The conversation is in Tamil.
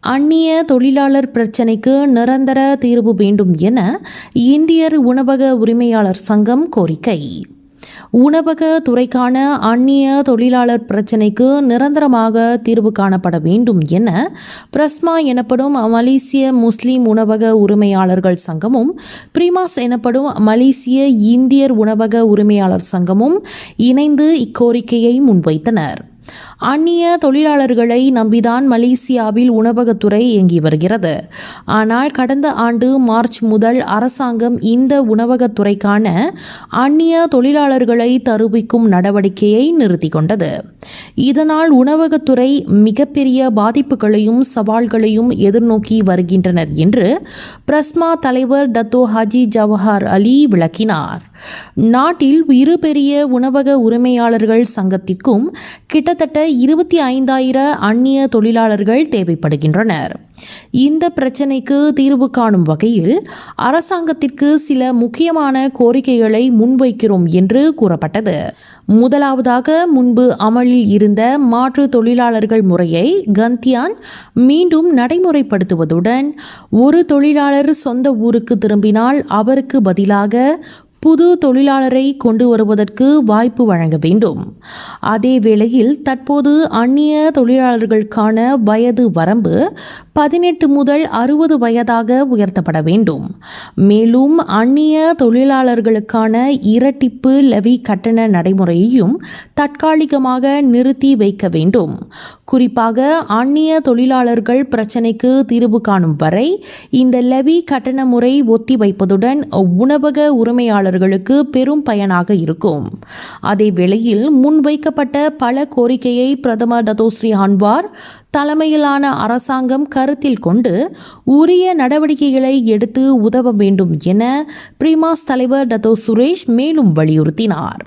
அந்நிய தொழிலாளர் பிரச்சினைக்கு நிரந்தர தீர்வு வேண்டும் என இந்தியர் உணவக உரிமையாளர் சங்கம் கோரிக்கை. உணவக துறைக்கான அந்நிய தொழிலாளர் பிரச்சினைக்கு நிரந்தரமாக தீர்வு காணப்பட வேண்டும் என பிரஸ்மா எனப்படும் மலேசிய முஸ்லிம் உணவக உரிமையாளர்கள் சங்கமும் பிரிமாஸ் எனப்படும் மலேசிய இந்தியர் உணவக உரிமையாளர் சங்கமும் இணைந்து இக்கோரிக்கையை முன்வைத்தனர். அந்நிய தொழிலாளர்களை நம்பிதான் மலேசியாவில் உணவகத்துறை இயங்கி வருகிறது. ஆனால் கடந்த ஆண்டு மார்ச் முதல் அரசாங்கம் இந்த உணவகத்துறைக்கான அந்நிய தொழிலாளர்களை தருவிக்கும் நடவடிக்கையை நிறுத்தி கொண்டது. இதனால் உணவகத்துறை மிகப்பெரிய பாதிப்புகளையும் சவால்களையும் எதிர்நோக்கி வருகின்றனர் என்று பிரஸ்மா தலைவர் டத்தோ ஹாஜி ஜவஹர் அலி விளக்கினார். நாட்டில் இரு பெரிய உணவக உரிமையாளர்கள் சங்கத்திற்கும் கிட்டத்தட்ட இருபத்தி ஐந்தாயிர அந்நிய தொழிலாளர்கள் தேவைப்படுகின்றனர். இந்த பிரச்சினைக்கு தீர்வு காணும் வகையில் அரசாங்கத்திற்கு சில முக்கியமான கோரிக்கைகளை முன்வைக்கிறோம் என்று கூறப்பட்டது. முதலாவதாக முன்பு அமலில் இருந்த மாற்று தொழிலாளர்கள் முறையை கந்தியான் மீண்டும் நடைமுறைப்படுத்துவதுடன் ஒரு தொழிலாளர் சொந்த ஊருக்கு திரும்பினால் அவருக்கு பதிலாக புது தொழிலாளரை கொண்டு வருவதற்கு வாய்ப்பு வழங்க வேண்டும். அதே வேளையில் தற்போது அந்நிய தொழிலாளர்களுக்கான வயது வரம்பு பதினெட்டு முதல் அறுபது வயதாக உயர்த்தப்பட வேண்டும். மேலும் அந்நிய தொழிலாளர்களுக்கான இரட்டிப்பு லெவி கட்டண நடைமுறையையும் தற்காலிகமாக நிறுத்தி வைக்க வேண்டும். குறிப்பாக அந்நிய தொழிலாளர்கள் பிரச்சினைக்கு தீர்வு காணும் வரை இந்த லெவி கட்டண முறை ஒத்தி வைப்பதுடன் உணவக உரிமையாளர்களுக்கு பெரும் பயனாக இருக்கும். அதே வேளையில் முன்வைக்கப்பட்ட பல கோரிக்கையை பிரதமர் டதோஸ்ரீ அன்வார் தலைமையிலான அரசாங்கம் கருத்தில் கொண்டு உரிய நடவடிக்கைகளை எடுத்து உதவ வேண்டும் என பிரிமாஸ் தலைவர் டதோ சுரேஷ் மேலும் வலியுறுத்தினார்.